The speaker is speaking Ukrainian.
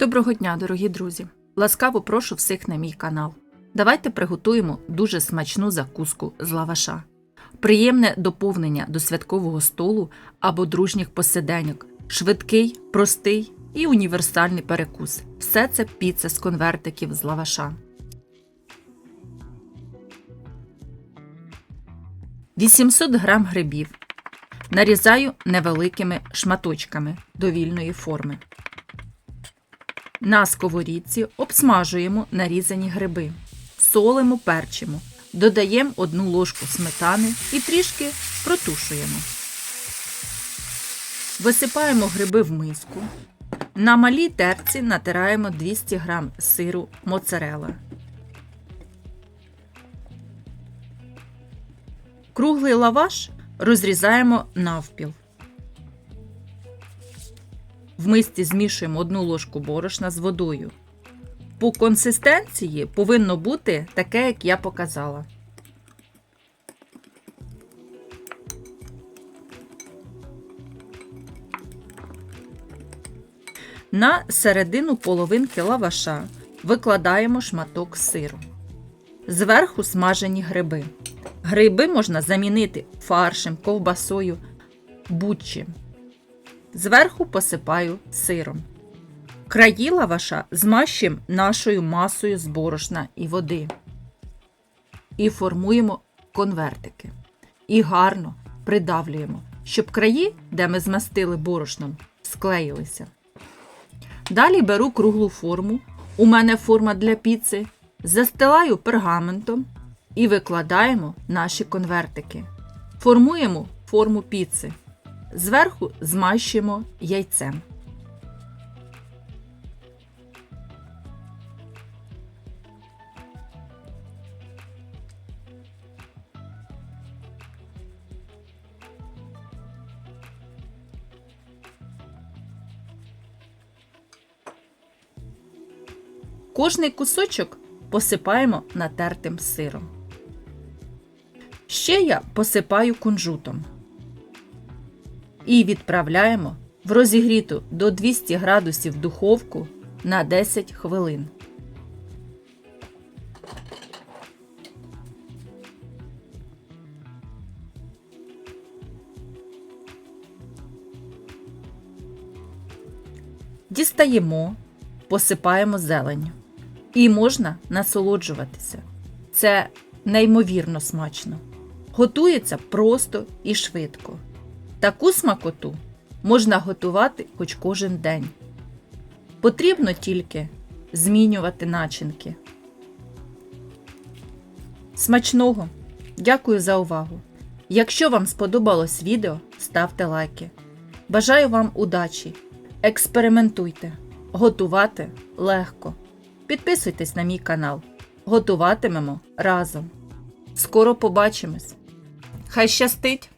Доброго дня, дорогі друзі! Ласкаво прошу всіх на мій канал. Давайте приготуємо дуже смачну закуску з лаваша. Приємне доповнення до святкового столу або дружніх посиденьок, швидкий, простий і універсальний перекус. Все це піца з конвертиків з лаваша. 800 грам грибів. Нарізаю невеликими шматочками довільної форми. На сковорідці обсмажуємо нарізані гриби, солимо, перчимо, додаємо одну ложку сметани і трішки протушуємо. Висипаємо гриби в миску. На малій терці натираємо 200 г сиру моцарела. Круглий лаваш розрізаємо навпіл. В мисці змішуємо одну ложку борошна з водою. По консистенції повинно бути таке, як я показала. На середину половинки лаваша викладаємо шматок сиру. Зверху смажені гриби. Гриби можна замінити фаршем, ковбасою, будь-чим. Зверху посипаю сиром. Краї лаваша змащуємо нашою масою з борошна і води. І формуємо конвертики. І гарно придавлюємо, щоб краї, де ми змастили борошном, склеїлися. Далі беру круглу форму. У мене форма для піци. Застилаю пергаментом і викладаємо наші конвертики. Формуємо форму піци. Зверху змащуємо яйцем. Кожний кусочок посипаємо натертим сиром. Ще я посипаю кунжутом і відправляємо в розігріту до 200 градусів духовку на 10 хвилин. Дістаємо, посипаємо зеленню. І можна насолоджуватися. Це неймовірно смачно. Готується просто і швидко. Таку смакоту можна готувати хоч кожен день. Потрібно тільки змінювати начинки. Смачного! Дякую за увагу! Якщо вам сподобалось відео, ставте лайки. Бажаю вам удачі! Експериментуйте! Готувати легко! Підписуйтесь на мій канал. Готуватимемо разом. Скоро побачимось! Хай щастить!